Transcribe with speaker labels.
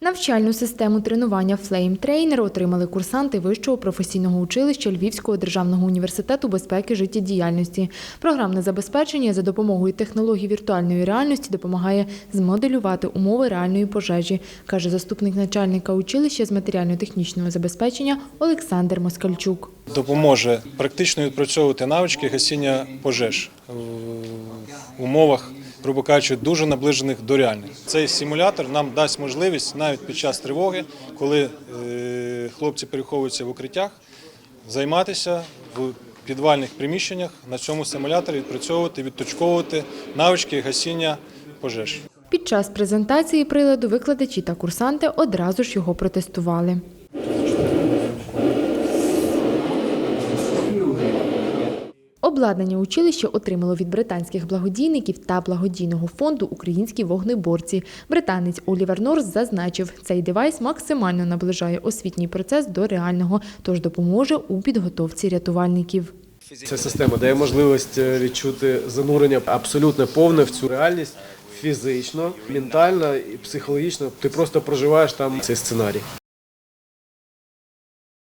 Speaker 1: Навчальну систему тренування Trainer отримали курсанти Вищого професійного училища Львівського державного університету безпеки життєдіяльності. Програмне забезпечення за допомогою технологій віртуальної реальності допомагає змоделювати умови реальної пожежі, каже заступник начальника училища з матеріально-технічного забезпечення Олександр Москальчук.
Speaker 2: допоможе практично відпрацьовувати навички гасіння пожеж в умовах, грубо кажучи, дуже наближених до реальних. Цей симулятор нам дасть можливість навіть під час тривоги, коли е, хлопці переховуються в укриттях, займатися в підвальних приміщеннях на цьому симуляторі відпрацьовувати, відточковувати навички гасіння пожеж.
Speaker 1: Під час презентації приладу викладачі та курсанти одразу ж його протестували. Обладнання училище отримало від британських благодійників та благодійного фонду Українські вогнеборці. Британець Олівер Норс зазначив, цей девайс максимально наближає освітній процес до реального, тож допоможе у підготовці рятувальників.
Speaker 3: Ця система дає можливість е, відчути занурення абсолютно повне в цю реальність фізично, ментально і психологічно. Ти просто проживаєш там цей сценарій.